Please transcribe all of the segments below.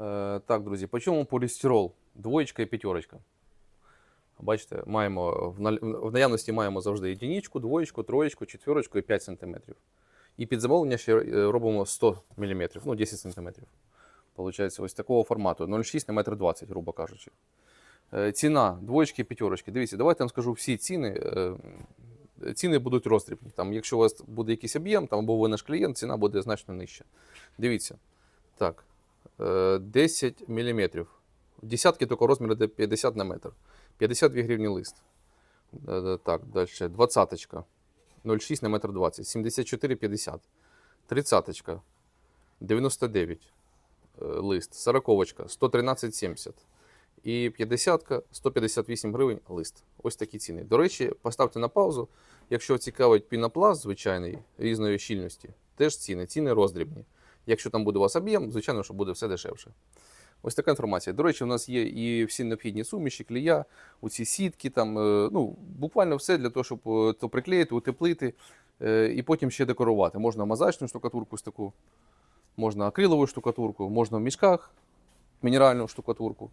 Е, так, друзі, по чому полістирол? Двоєчка і п'ятерочка. Бачите, маємо в, наявності маємо завжди единичку, двоєчку, троєчку, четверочку і 5 см. І під замовлення ще е, робимо 100 мм, ну 10 см. Получається, ось такого формату 0,6 на 1,20 м, грубо кажучи. Е, Ціна двоєчки, і п'ятерочки. Дивіться, давайте я вам скажу всі ціни. е, Ціни будуть роздрібні. Там, якщо у вас буде якийсь об'єм, або ви наш клієнт, ціна буде значно нижча. Дивіться. Так, 10 мм. Десятки тільки розміру де 50 на метр. 52 гривні лист. Е, Так, далі. Двадцяточка. 0,6 на метр 20. 74,50. Тридцяточка. 99 е, лист. Сороковочка. 113,70. І 50 158 гривень лист. Ось такі ціни. До речі, поставте на паузу. Якщо цікавить пінопласт звичайний різної щільності, теж ціни. Ціни роздрібні. Якщо там буде у вас об'єм, звичайно, що буде все дешевше. Ось така інформація. До речі, у нас є і всі необхідні суміші, клія, оці сітки, там, е, ну, буквально все для того, щоб е, то приклеїти, утеплити е, і потім ще декорувати. Можна мозаїчну штукатурку з таку, можна акрилову штукатурку, можна в мішках мінеральну штукатурку.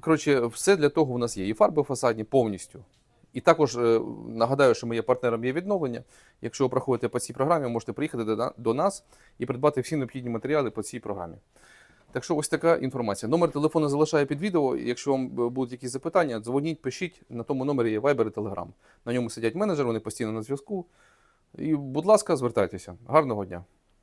Коротше, все для того у нас є. І фарби фасадні повністю. І також е, нагадаю, що ми є партнером є відновлення. Якщо ви проходите по цій програмі, можете приїхати до, нас і придбати всі необхідні матеріали по цій програмі. Так що ось така інформація. Номер телефону залишаю під відео. Якщо вам е, будуть якісь запитання, дзвоніть, пишіть. На тому номері є Viber і Telegram. На ньому сидять менеджери, вони постійно на зв'язку. І, будь ласка, звертайтеся. Гарного дня!